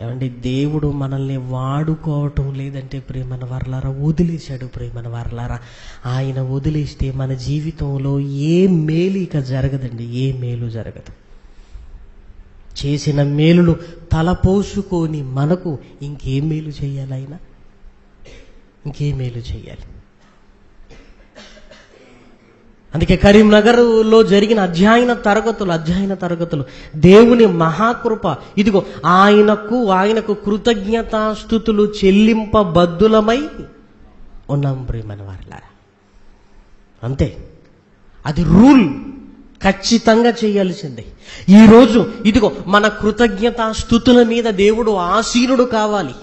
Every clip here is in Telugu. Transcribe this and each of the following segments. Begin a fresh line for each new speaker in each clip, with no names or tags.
ఏమండి దేవుడు మనల్ని వాడుకోవటం లేదంటే ప్రేమన వర్లారా? వదిలేశాడు ప్రేమన వర్లారా? ఆయన వదిలేస్తే మన జీవితంలో ఏ మేలు ఇక జరగదండి ఏ మేలు జరగదు. చేసిన మేలును తలపోసుకొని మనకు ఇంకే మేలు చేయాలి ఆయన? ఇంకే మేలు చేయాలి. అందుకే కరీంనగర్లో జరిగిన అధ్యయన తరగతులు అధ్యయన తరగతులు. దేవుని మహాకృప. ఇదిగో ఆయనకు ఆయనకు కృతజ్ఞతాస్థుతులు చెల్లింపబద్దులమై ఉన్నాం ప్రియమైన వారిలారా. అంతే. అది రూల్. ఖచ్చితంగా చేయాల్సిందే. ఈరోజు ఇదిగో మన కృతజ్ఞతాస్థుతుల మీద దేవుడు ఆసీనుడు కావాలి.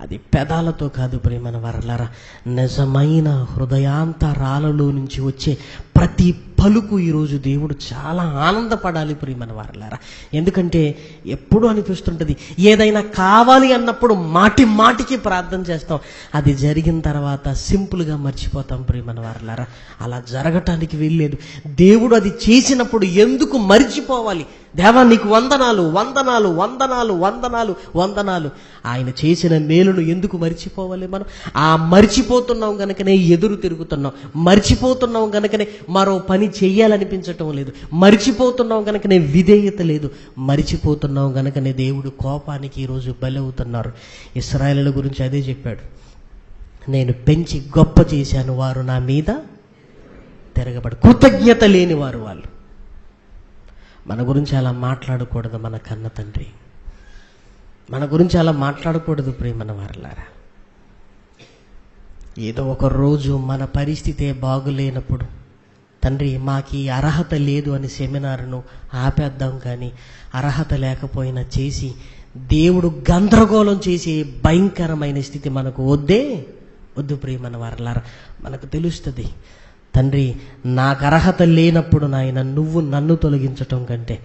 అది పెదాలతో కాదు ప్రేమన వరలరా. నిజమైన హృదయాంతరాలలో నుంచి వచ్చే ప్రతి పలుకు ఈరోజు దేవుడు చాలా ఆనందపడాలి ప్రియమన వారలారా. ఎందుకంటే ఎప్పుడు అనిపిస్తుంటుంది ఏదైనా కావాలి అన్నప్పుడు మాటి మాటికి ప్రార్థన చేస్తాం. అది జరిగిన తర్వాత సింపుల్గా మర్చిపోతాం ప్రియమన వారలారా. అలా జరగటానికి వీల్లేదు. దేవుడు అది చేసినప్పుడు ఎందుకు మర్చిపోవాలి? దేవా నీకు వందనాలు వందనాలు వందనాలు వందనాలు వందనాలు. ఆయన చేసిన మేలును ఎందుకు మర్చిపోవాలి మనం? ఆ మర్చిపోతున్నాం గనుకనే ఎదురు తిరుగుతున్నాం. మర్చిపోతున్నాం గనుకనే మరో పని చెయ్యాలనిపించటం లేదు. మర్చిపోతున్నాం నీ విధేయత లేదు. మర్చిపోతున్నాం గనుకనే దేవుడు కోపానికి ఈరోజు బలవుతున్నారు. ఇస్రాయలుల గురించి అదే చెప్పాడు. నేను పెంచి గొప్ప చేశాను. వారు నా మీద తిరగబడి కృతజ్ఞత లేని వారు వాళ్ళు. మన గురించి అలా మాట్లాడకూడదు మన కన్న తండ్రి. మన గురించి అలా మాట్లాడకూడదు ప్రేమన వారలారా. ఏదో ఒక రోజు మన పరిస్థితే బాగులేనప్పుడు తండ్రి మాకు ఈ అర్హత లేదు అని సెమినార్ను ఆపేద్దాం కానీ అర్హత లేకపోయినా చేసి దేవుడు గందరగోళం చేసే భయంకరమైన స్థితి మనకు వద్దే వద్దు ప్రియమన వారలార మనకు తెలుస్తుంది తండ్రి నాకు అర్హత లేనప్పుడు నాయన నువ్వు నన్ను తొలగించటం కంటే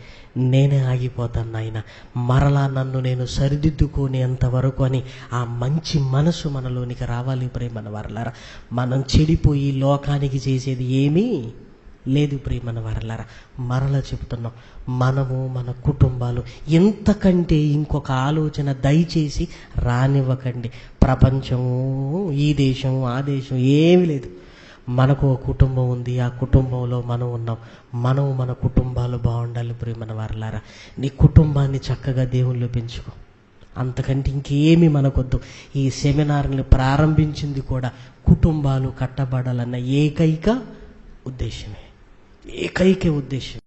నేనే ఆగిపోతాను నాయన. మరలా నన్ను నేను సరిదిద్దుకునేంత వరకు అని ఆ మంచి మనసు మనలోనికి రావాలి ప్రేమన వారలారా మనం చెడిపోయి లోకానికి చేసేది ఏమీ లేదు ప్రియమన వారలారా మరలా చెబుతున్నాం మనము మన కుటుంబాలు ఎంతకంటే ఇంకొక ఆలోచన దయచేసి రానివ్వకండి. ప్రపంచము ఈ దేశం ఆ దేశం ఏమీ లేదు. మనకు ఒక కుటుంబం ఉంది ఆ కుటుంబంలో మనం ఉన్నాం. మనం మన కుటుంబాలు బాగుండాలి ప్రియమన వారలారా. నీ కుటుంబాన్ని చక్కగా దేవుళ్ళు పెంచుకో. అంతకంటే ఇంకేమీ మనకొద్దు. ఈ సెమినార్ని ప్రారంభించింది కూడా కుటుంబాలు కట్టబడాలన్న ఏకైక ఉద్దేశమే. ఏకైక ఉద్దేశం